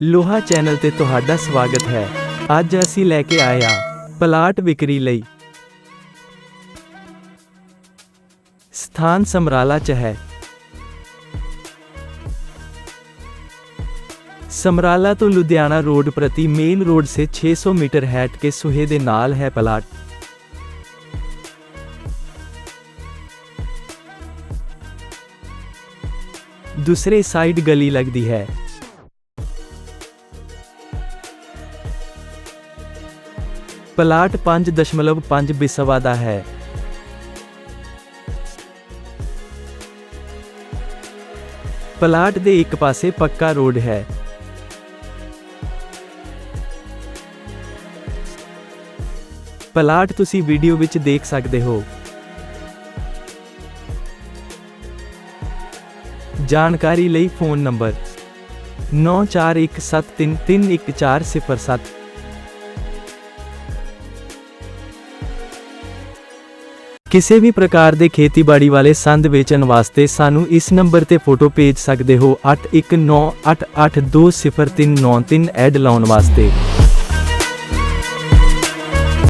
ਲੋਹਾ ਚੈਨਲ ਤੇ ਤੁਹਾਡਾ ਸਵਾਗਤ ਹੈ ਅੱਜ ਅਸੀਂ ਲੈ ਕੇ ਆਏ ਹਾਂ ਪਲਾਟ ਵਿਕਰੀ ਲਈ ਸਥਾਨ ਸਮਰਾਲਾ ਚ ਹੈ ਸਮਰਾਲਾ ਤੋਂ ਲੁਧਿਆਣਾ रोड प्रति मेन रोड से 600 मीटर हैट के सुहे ਦੇ ਨਾਲ ਹੈ ਪਲਾਟ दूसरे साइड गली लगती है ਪਲਾਟ 5.5 ਬਿਸਵਾ ਦਾ ਹੈ। ਪਲਾਟ ਦੇ ਇੱਕ ਪਾਸੇ ਪੱਕਾ ਰੋਡ ਹੈ। ਪਲਾਟ ਤੁਸੀਂ ਵੀਡੀਓ ਵਿੱਚ ਦੇਖ ਸਕਦੇ ਹੋ। ਜਾਣਕਾਰੀ ਲਈ ਫੋਨ ਨੰਬਰ 9417331407 ਕਿਸੇ ਵੀ ਪ੍ਰਕਾਰ ਦੇ ਖੇਤੀਬਾੜੀ ਵਾਲੇ ਸੰਦ ਵੇਚਣ ਵਾਸਤੇ ਸਾਨੂੰ ਇਸ ਨੰਬਰ ਤੇ ਫੋਟੋ ਭੇਜ ਸਕਦੇ ਹੋ 8198820393 ਐਡ ਲਾਉਣ ਵਾਸਤੇ।